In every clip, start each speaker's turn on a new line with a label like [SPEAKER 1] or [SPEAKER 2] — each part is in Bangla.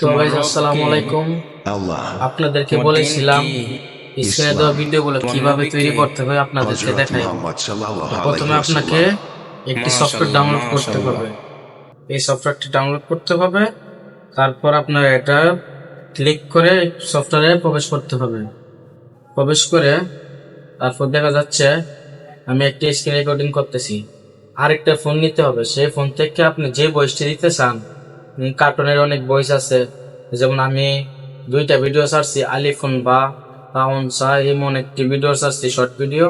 [SPEAKER 1] তো গাইস আসসালামু আলাইকুম। আপনাদেরকে বলেছিলাম স্ক্রিনে দেওয়া ভিডিওগুলো কীভাবে তৈরি করতে হয় আপনাদেরকে দেখাই। প্রথমে আপনাকে একটি সফটওয়্যার ডাউনলোড করতে হবে। এই সফটওয়্যারটি ডাউনলোড করতে হবে। তারপর আপনার এটা ক্লিক করে সফটওয়্যারে প্রবেশ করতে হবে। প্রবেশ করে তারপর দেখা যাচ্ছে আমি একটি স্ক্রিন রেকর্ডিং করতেছি। আরেকটা ফোন নিতে হবে। সেই ফোন থেকে আপনি যে বয়সটি দিতে চান কার্টুনের অনেক বয়স আছে। যেমন আমি দুইটা ভিডিও ছাড়ছি আলিফোন বা পাউনসা এমন একটি ভিডিও ছাড়ছি শর্ট ভিডিও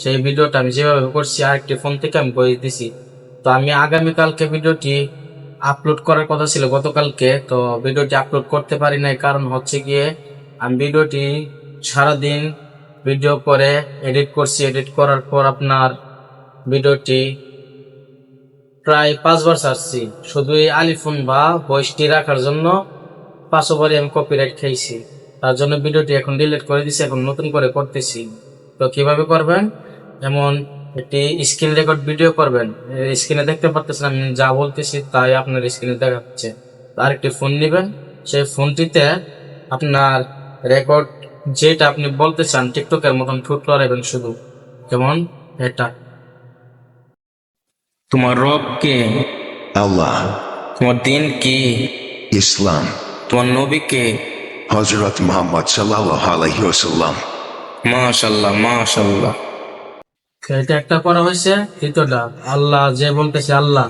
[SPEAKER 1] সেই ভিডিওটা আমি যেভাবে করছি, আরেকটি ফোন থেকে আমি বয়স দিছি। তো আমি আগামীকালকে ভিডিওটি আপলোড করার কথা ছিল গতকালকে, তো ভিডিওটি আপলোড করতে পারি নাই। কারণ হচ্ছে গিয়ে আমি ভিডিওটি সারাদিন ভিডিও করে এডিট করছি। এডিট করার পর আপনার ভিডিওটি প্রায় পাঁচবার ছাড়ছি। শুধু এই আলিফোন বা বয়সটি রাখার জন্য পাঁচবারই আমি কপিরাইট খাইছি তার জন্য ভিডিওটি এখন ডিলিট করে দিছি, এখন নতুন করে করতেছি। তো কীভাবে করবেন? এমন একটি স্ক্রিন রেকর্ড ভিডিও করবেন। স্ক্রিনে দেখতে পারতেছেন আমি যা বলতেছি তাই আপনার স্ক্রিনে দেখাচ্ছে। আরেকটি ফোন নেবেন। সেই ফোনটিতে আপনার রেকর্ড যেটা আপনি বলতে চান টিকটকের মতন ঠুট লড়াইবেন শুধু। যেমন এটা।
[SPEAKER 2] তোমার রব কে
[SPEAKER 3] আল্লাহ
[SPEAKER 2] তোমার দিন কি
[SPEAKER 3] ইসলাম
[SPEAKER 2] তোমার নবী কে
[SPEAKER 3] হজরত মোহাম্মদ alayhi wasallam.
[SPEAKER 2] মাশাল্লাহ মাশাল্লাহ
[SPEAKER 1] এটা একটা করা হয়েছে দ্বিতীয়টা আল্লাহ যে বলতেছে আল্লাহ।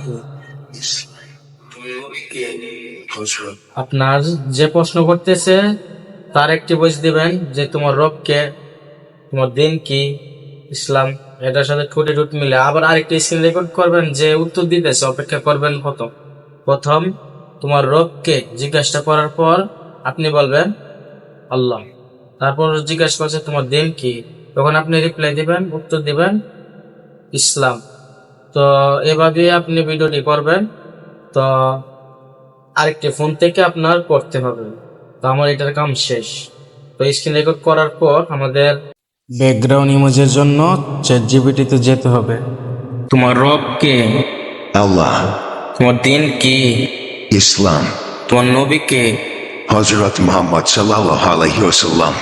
[SPEAKER 1] আপনার যে প্রশ্ন করতেছে তার একটি বয়স দিবেন যে তোমার রবকে তোমার দিন কি ইসলাম এটার সাথে ঠুটে ঠুট মিলে। আবার আরেকটি স্ক্রিন রেকর্ড করবেন যে উত্তর দিতেছে, অপেক্ষা করবেন কত? প্রথম, তোমার রবকে জিজ্ঞাসা করার পর আপনি বলবেন, আল্লাহ। তারপর জিজ্ঞাসা করছে, তোমার দিন কি? তখন আপনি রিপ্লাই দিবেন, উত্তর দিবেন, ইসলাম। তো এভাবে আপনি ভিডিওটি করবেন। তো আরেকটি ফোন থেকে আপনার করতে হবে। তো আমার এটার কাম শেষ। তো স্ক্রিন রেকর্ড করার পর আমাদের ব্যাকগ্রাউন্ড ইমেজের জন্য চ্যাট জিবিটিতে যেতে হবে।
[SPEAKER 2] তোমার রব কে?
[SPEAKER 3] আল্লাহ।
[SPEAKER 2] তোমার দিন কি?
[SPEAKER 3] ইসলাম।
[SPEAKER 2] তোমার নবী কে?
[SPEAKER 3] Muhammad sallallahu alayhi wasallam.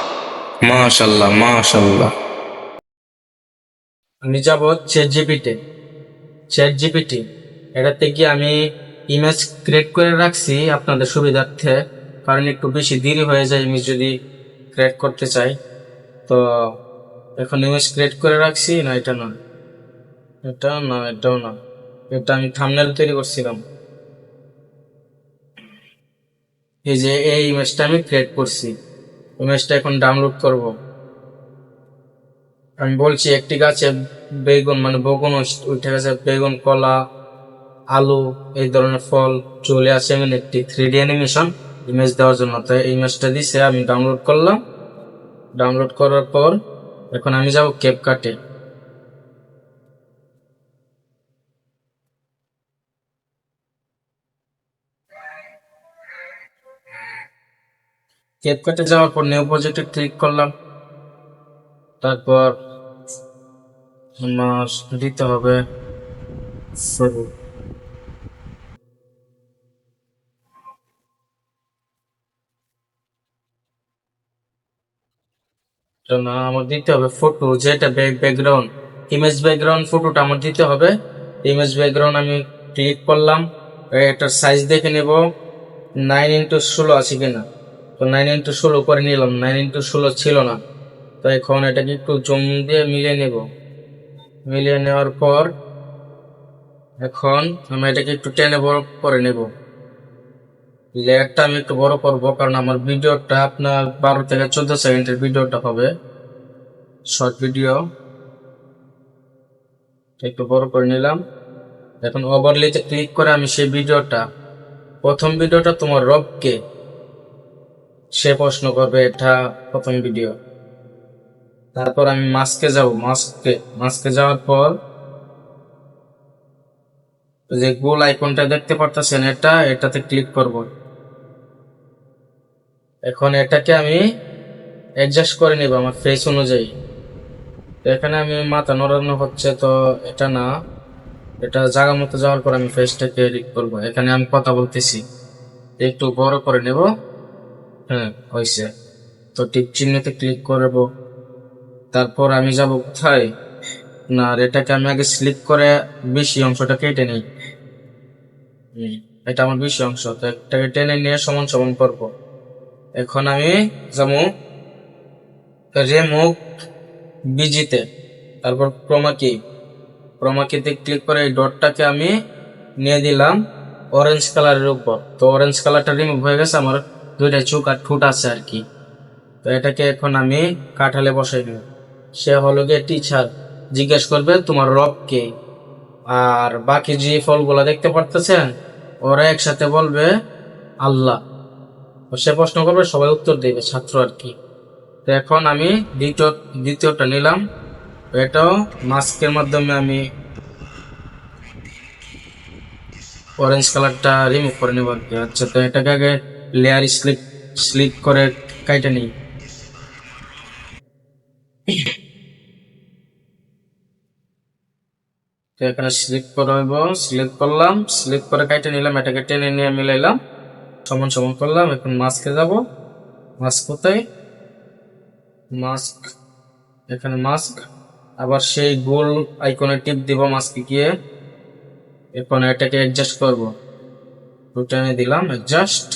[SPEAKER 2] মাশাল্লাহ মাশাল্লাহ
[SPEAKER 1] আমি যাব চ্যাট জিপিটি চ্যাট জিপিটি এটাতে গিয়ে আমি ইমেজ ক্রিয়েট করে রাখছি আপনাদের সুবিধার্থে কারণ একটু বেশি দেরি হয়ে যায় ইমেজ যদি ক্রিয়েট করতে চাই। তো এখন ইমেজ ক্রিয়েট করে রাখছি, না এটা না? এটা না, এটাও না। এটা আমি থামনেল তৈরি করছিলাম। এই যে, এই ইমেজটা আমি ক্রিয়েট করছি। ইমেজটা এখন ডাউনলোড করব। আমি বলছি, একটি গাছে বেগুন মানে বগুন উঠে গেছে বেগুন, কলা, আলু, এই ধরনের ফল চলে আসে এমন একটি থ্রি ডি অ্যানিমেশন ইমেজ দেওয়ার জন্য। তো এই ইমেজটা দিছে, আমি ডাউনলোড করলাম। ডাউনলোড করার পর এখন আমি যাব কেপ কাটে। কেপ কাটে যাওয়ার পর নিউ প্রজেক্টে ক্লিক করলাম। তারপর মাস দিতে হবে শুরু এটা না, আমার দিতে হবে ফটো যেটা ব্যাক ব্যাকগ্রাউন্ড ইমেজ ব্যাকগ্রাউন্ড ফটোটা আমার দিতে হবে। ইমেজ ব্যাকগ্রাউন্ড আমি ক্লিক করলাম এটার সাইজ দেখে নেব নাইন ইন্টু ষোলো আছে কিনা? তো নাইন ইন্টু ষোলো করে নিলাম নাইন ইন্টু ষোলো ছিল না। তো এখন এটাকে একটু জম দিয়ে মিলিয়ে নেব। মিলিয়ে নেওয়ার পর, এখন আমি এটাকে একটু টেনে বড় করে নেব। লেয়ারটা আমি একটু বড় করব, কারণ আমার ভিডিওটা আপনার বারো থেকে চোদ্দ সেকেন্ডের ভিডিওটা হবে। শর্ট ভিডিও একটু বড় করে নিলাম। এখন ওভারলিতে ক্লিক করে আমি সেই ভিডিওটা প্রথম ভিডিওটা তোমার রবকে সে প্রশ্ন করবে, এটা প্রথম ভিডিও তারপর আমি মাস্কে যাব মাস্কে মাস্কে যাওয়ার পর যে গোল আইকনটা দেখতে পারতেছেন এটা, এটাতে ক্লিক করব। এখন এটাকে আমি অ্যাডজাস্ট করে নিব আমার ফেস অনুযায়ী। এখানে আমি মাথা নড়ানো হচ্ছে, তো এটা না। এটা জায়গা মতো যাওয়ার পর আমি ফেসটাকে এডিট করব। এখানে আমি কথা বলতেছি। একটু বড় করে নেব। হ্যাঁ হয়েছে তো টিপ চিহ্নতে ক্লিক করব। তারপর আমি যাব কোথায়? না, আর এটাকে আমি আগে স্লিপ করে বেশি অংশটা কেটে নিই। এটা আমার বেশি অংশ। তো এটাকে টেনে নিয়ে সমান সমান করব। এখন আমি যাব রেমুভ বিজিতে তারপর ক্রোমাকি ক্রোমাকিতে ক্লিক করে এই ডটটাকে আমি নিয়ে দিলাম অরেঞ্জ কালারের উপর। তো অরেঞ্জ কালারটা রিমুভ হয়ে গেছে, আমার দুইটা চোখ আর ঠোঁট আছে আর কি। তো এটাকে এখন আমি কাঠালে বসাই নিব সে হলো গিয়ে টিচার জিজ্ঞেস করবে তোমার রব কে। আর বাকি যে ফলগুলো দেখতে পারতেছেন, ওরা একসাথে বলবে আল্লাহ। সে প্রশ্ন করবে, সবাই উত্তর দেবে, ছাত্র আর কি। তো এখন আমি দ্বিতীয়, দ্বিতীয়টা নিলাম। এটাও মাস্কের মাধ্যমে আমি অরেঞ্জ কালারটা রিমুভ করে নেব আর কি। আচ্ছা তো এটাকে আগে লেয়ার স্লিপ স্লিপ করে কাইটে নিই। তো এখানে স্লিপ করব স্লিপ করলাম স্লিপ করে কাইটে নিলাম, এটাকে টেনে নিয়ে মিলাইলাম। সমান সমান করলাম, এখন মাস্কে যাব। মাস্ক কোথায়? মাস্ক এখানে মাস্ক আবার সেই গোল আইকনে টিপ দিব মাস্কে গিয়ে। এখন এটাকে অ্যাডজাস্ট করব। রুটানে দিলাম অ্যাডজাস্ট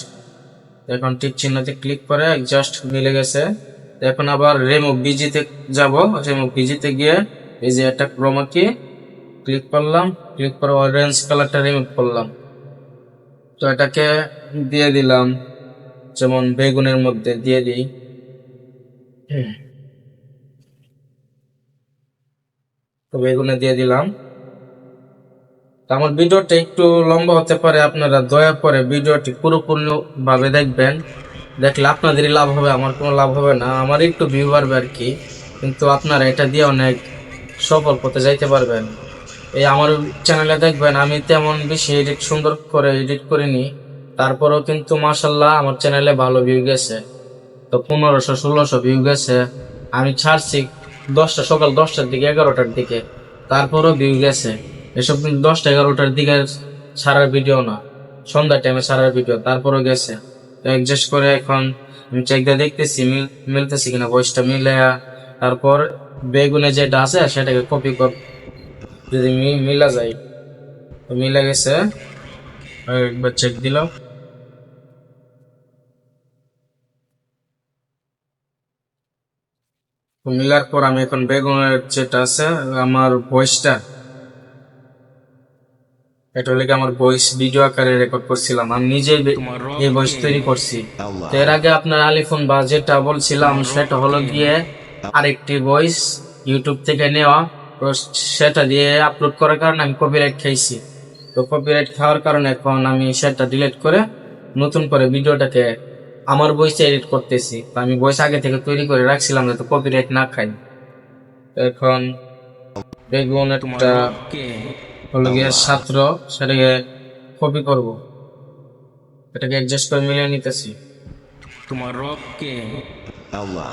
[SPEAKER 1] এখন টিপ চিহ্নতে ক্লিক করে অ্যাডজাস্ট মিলে গেছে। এখন আবার রেমুভ বিজিতে যাব। রেমুভ বিজিতে গিয়ে এই যে এটা ক্রোমাকে ক্লিক করলাম। ক্লিক করে অরেঞ্জ কালারটা রিমুভ করলাম। তো এটাকে দিয়ে দিলাম। যেমন বেগুনের মধ্যে দিয়ে দিই। তো বেগুনে দিয়ে দিলাম। আমার ভিডিওটা একটু লম্বা হতে পারে, আপনারা দয়া করে ভিডিওটি পুরোপূর্ণ ভাবে দেখবেন। দেখলে আপনাদেরই লাভ হবে, আমার কোনো লাভ হবে না। আমার একটু ভিউ বাড়বে আর কি, কিন্তু আপনারা এটা দিয়ে অনেক সফল পথে যাইতে পারবেন। এই আমার চ্যানেলে দেখবেন, আমি তেমন বেশি এডিট সুন্দর করে এডিট করিনি। তারপরেও কিন্তু মাসাল্লাহ আমার চ্যানেলে ভালো ভিউ গেছে। তো পনেরোশো, ষোলোশো ভিউ গেছে। আমি ছাড়ছি দশটা, সকাল দশটার দিকে, এগারোটার দিকে। তারপরও ভিউ গেছে। এসব কিন্তু দশটা, এগারোটার দিকে ছাড়ার ভিডিও না। সন্ধ্যা টাইমে ছাড়ার ভিডিও তারপরও গেছে। তো অ্যাডজাস্ট করে এখন আমি চেক দেখতেছি, মিল, মিলতেছি কিনা ভয়েসটা মিলে তারপর বেগুনে যেটা আছে, সেটাকে কপি কর যদি মিলা যায়। তো মিলে গেছে। একবার চেক দিলাম। মিলার পর আমি এখন বেগুনের যেটা আছে আমার ভয়েসটা এটা হলে আমার ভয়েস ভিডিও আকারে রেকর্ড করছিলাম। আমি নিজেই এই ভয়েস তৈরি করছি। তো এর আগে আপনার আলিফোন বা যেটা বলছিলাম সেটা হলো গিয়ে আরেকটি ভয়েস ইউটিউব থেকে নেওয়া। তো সেটা দিয়ে আপলোড করার কারণে আমি কপিরাইট খাইছি। তো কপিরাইট খাওয়ার কারণে এখন আমি সেটা ডিলিট করে নতুন করে ভিডিওটাকে আমার ভয়েসে এডিট করতেছি তো আমি ভয়েস আগে থেকে তৈরি করে রাখছিলাম যাতে কপিরাইট না খাই। এখন বেগুন একটা
[SPEAKER 2] কে?
[SPEAKER 1] হলো গিয়ে ছাত্র সেটাকে কপি করব। এটাকে অ্যাডজাস্ট করে মিলিয়ে নিতেছি।
[SPEAKER 2] তোমার রব কে?
[SPEAKER 3] Allah.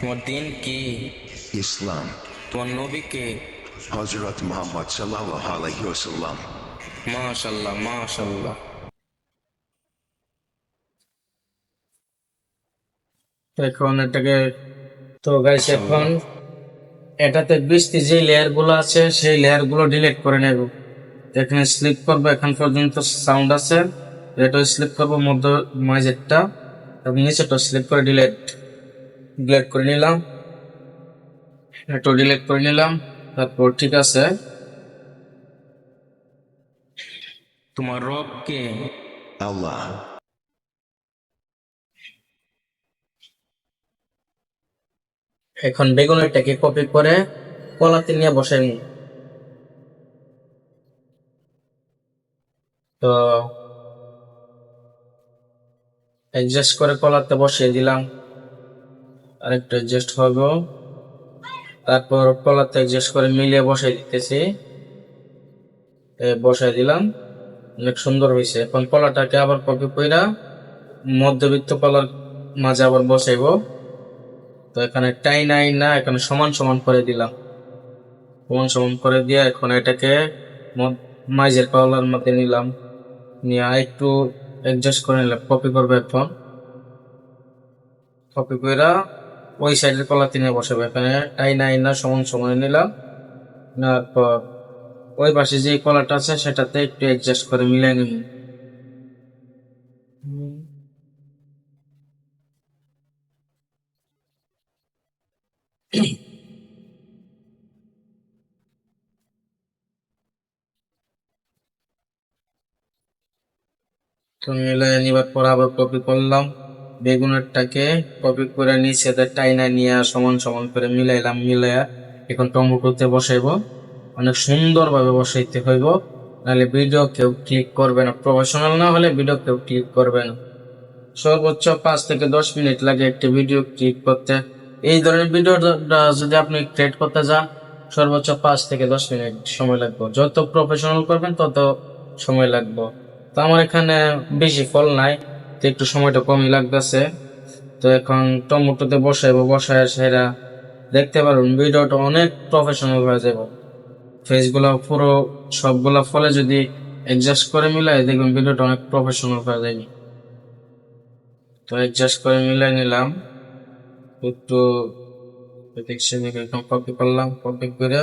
[SPEAKER 2] তোমার দিন কি?
[SPEAKER 3] ইসলাম।
[SPEAKER 2] তোমার নবী কে?
[SPEAKER 3] Hazrat Muhammad sallallahu alaihi wasallam.
[SPEAKER 2] মাশাল্লাহ মাশাল্লাহ
[SPEAKER 1] এখন এটাকে, তো গাইস এখন এটাতে বৃষ্টি যে লেয়ারগুলো আছে, সেই লেয়ারগুলো ডিলিট করে নেব। এখানে স্লিপ করব, এখন পর্যন্ত সাউন্ড আছে। এটা স্লিপ করব, মধ্য মাঝেরটা এবং নিচেটা স্লিপ করে ডিলেট ডিলেট করে নিলাম। একটু ডিলেট করে নিলাম, তারপর ঠিক আছে।
[SPEAKER 2] তোমার রব কে
[SPEAKER 1] এখন বেগুনেরটাকে কপি করে কলাতে নিয়ে বসাই নিই। তো অ্যাডজাস্ট করে কলাতে বসিয়ে দিলাম। আরেকটু অ্যাডজাস্ট হবে। তারপর কলাতে অ্যাডজাস্ট করে মিলিয়ে বসাই দিতেছি। বসাই দিলাম। অনেক সুন্দর হয়েছে এখন কলাটাকে আবার কপি কইরা মধ্যবিত্ত কলার মাঝে আবার বসাইবো। তো এখানে টাই নাই, না, এখানে সমান সমান করে দিলাম। সমান সমান করে দিয়ে এখন এটাকে মাইজের কলার মধ্যে নিলাম। নিয়ে একটু অ্যাডজাস্ট করে নিলাম কপি করবে এখন। কপি করে ওই সাইডের কলাতে নিয়ে বসাবে। এখানে টাই নাই, না, সমান সমান নিলাম। নেওয়ার পর ওই পাশে যে কলাটা আছে সেটাতে একটু অ্যাডজাস্ট করে মিলাই নিব। তো মিলাই নিবার পর আবার কপি করলাম। বেগুনেরটাকে কপি করে নিচে টাইনা নিয়ে সমান সমান করে মিলাইলাম, মিলাইয়া এখন টমেটোতে বসাইবো। অনেক সুন্দরভাবে বসাইতে হইব। নাহলে ভিডিও কেউ ক্লিক করবে না। প্রফেশনাল না হলে ভিডিও কেউ ক্লিক করবে না। সর্বোচ্চ পাঁচ থেকে দশ মিনিট লাগে একটি ভিডিও ক্লিক করতে। এই ধরনের ভিডিওটা যদি আপনি ক্রিয়েট করতে যান সর্বোচ্চ পাঁচ থেকে দশ মিনিট সময় লাগবে। যত প্রফেশনাল করবেন তত সময় লাগবে। তো আমার এখানে বেশি ফল নাই, তো একটু সময়টা কমই লাগতেছে। তো এখন টমেটোতে বসাইবো, বসায় সেরা দেখতে পারুন, ভিডিওটা অনেক প্রফেশনাল হয়ে যাবে। ফেসগুলো পুরো সবগুলা ফলে যদি অ্যাডজাস্ট করে মিলাই, দেখবেন ভিডিওটা অনেক প্রফেশনাল হয়ে যাবে। তো অ্যাডজাস্ট করে মিলাই নিলাম। একটু কপি করলাম কপি করে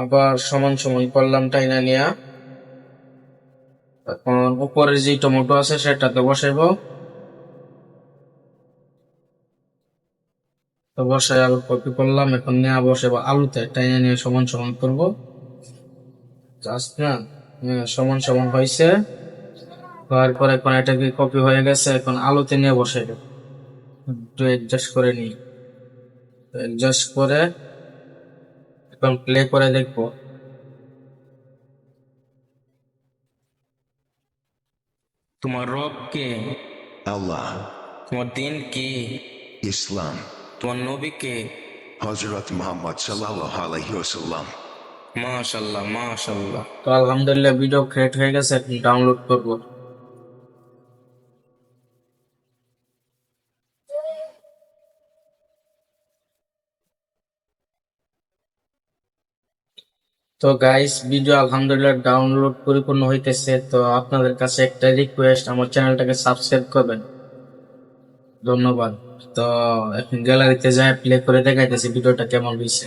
[SPEAKER 1] আবার সমান সমান করলাম টাইনা নিয়া। এখন উপরে যে টমেটো আছে সেটাতে বসাইবো। তো বসাই আবার কপি করলাম এখন নিয়ে বসাবো আলুতে টাইনা নিয়ে সমান সমান করব। জাস্ট না হ্যাঁ, সমান সমান হয়েছে। হওয়ার পর এখন এটা কি কপি হয়ে গেছে এখন আলুতে নিয়ে বসাই একটু অ্যাডজাস্ট করে নিই। অ্যাডজাস্ট করে এখন প্লে করে দেখব।
[SPEAKER 2] তোমার রব কে
[SPEAKER 3] আল্লাহ
[SPEAKER 2] তোমার দিন কি
[SPEAKER 3] ইসলাম
[SPEAKER 2] তোমার নবী কে
[SPEAKER 3] Muhammad sallallahu alaihi wasallam.
[SPEAKER 2] মাশাল্লাহ মাশাল্লাহ।
[SPEAKER 1] তো আলহামদুলিল্লাহ ভিডিও ক্রিয়েট হয়ে গেছে ডাউনলোড করব। তো গাইস ভিডিও আলহামদুলিল্লাহ ডাউনলোড পরিপূর্ণ হইতেছে। তো আপনাদের কাছে একটা রিকোয়েস্ট আমার চ্যানেলটাকে সাবস্ক্রাইব করবেন। ধন্যবাদ। তো এখন গ্যালারিতে যায় প্লে করে দেখাইতেছি ভিডিওটা কেমন হয়েছে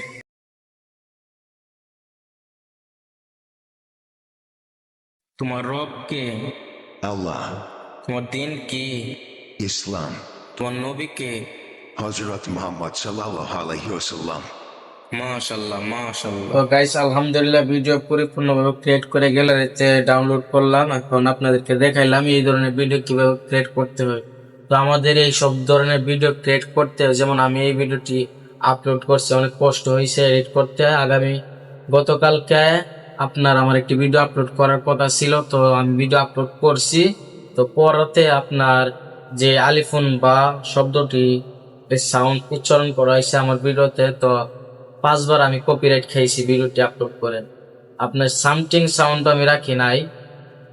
[SPEAKER 2] তোমার রব কে?
[SPEAKER 3] Allah,
[SPEAKER 2] তোমার দিন কি?
[SPEAKER 3] ইসলাম।
[SPEAKER 2] তোমার নবী কে?
[SPEAKER 3] Hazrat Muhammad sallallahu alaihi
[SPEAKER 1] guys আলহামদুলিল্লাহ ভিডিও পরিপূর্ণভাবে ক্রিয়েট করে ডাউনলোড করলাম। এখন আপনাদেরকে দেখাইলাম এই ধরনের ভিডিও কীভাবে ক্রিয়েট করতে তো আমাদের এই সব ধরনের ভিডিও ক্রিয়েট করতে যেমন আমি এই ভিডিওটি আপলোড করছি, অনেক কষ্ট হয়েছে এডিট করতে। আগামী গতকালকে আপনার আমার একটি ভিডিও আপলোড করার কথা ছিল, তো আমি ভিডিও আপলোড করছি। তো পরতে আপনার যে আলিফুন বা শব্দটি সাউন্ড উচ্চারণ করা হয়েছে আমার ভিডিওতে তো পাঁচবার আমি কপিরাইট খেয়েছি, ভিডিওটি আপলোড করে আপনার সামথিং সাউন্ড আমি রাখি নাই,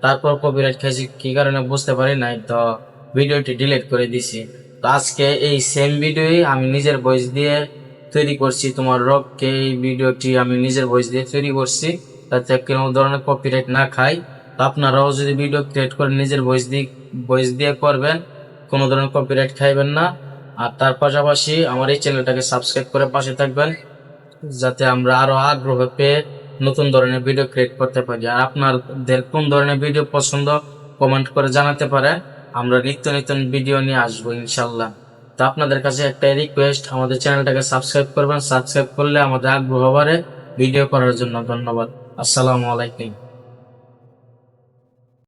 [SPEAKER 1] তারপর কপিরাইট খেয়েছি, কি কারণে বুঝতে পারি নাই, তো ভিডিওটি ডিলিট করে দিছি। তো আজকে এই সেম ভিডিওই আমি নিজের ভয়েস দিয়ে তৈরি করছি, তোমার রককে এই ভিডিওটি আমি নিজের ভয়েস দিয়ে তৈরি করছি, তাতে কোনো ধরনের কপিরাইট না খাই। তো আপনারাও যদি ভিডিও ক্রিয়েট করে নিজের ভয়েস দিয়ে ভয়েস দিয়ে করবেন, কোনো ধরনের কপিরাইট খাইবেন না। আর তার পাশাপাশি আমার এই চ্যানেলটাকে সাবস্ক্রাইব করে পাশে থাকবেন। যাতে আমরা আরও আগ্রহ পেয়ে নতুন ধরনের ভিডিও ক্রিয়েট করতে পারি। আর আপনাদের কোন ধরনের ভিডিও পছন্দ কমেন্ট করে জানাতে পারে। আমরা নিত্য নতুন ভিডিও নিয়ে আসব ইনশাল্লাহ তো আপনাদের কাছে একটা রিকোয়েস্ট আমাদের চ্যানেলটাকে সাবস্ক্রাইব করবেন। সাবস্ক্রাইব করলে আমাদের আগ্রহ বাড়ে। ভিডিও করার জন্য ধন্যবাদ। আসসালামু আলাইকুম।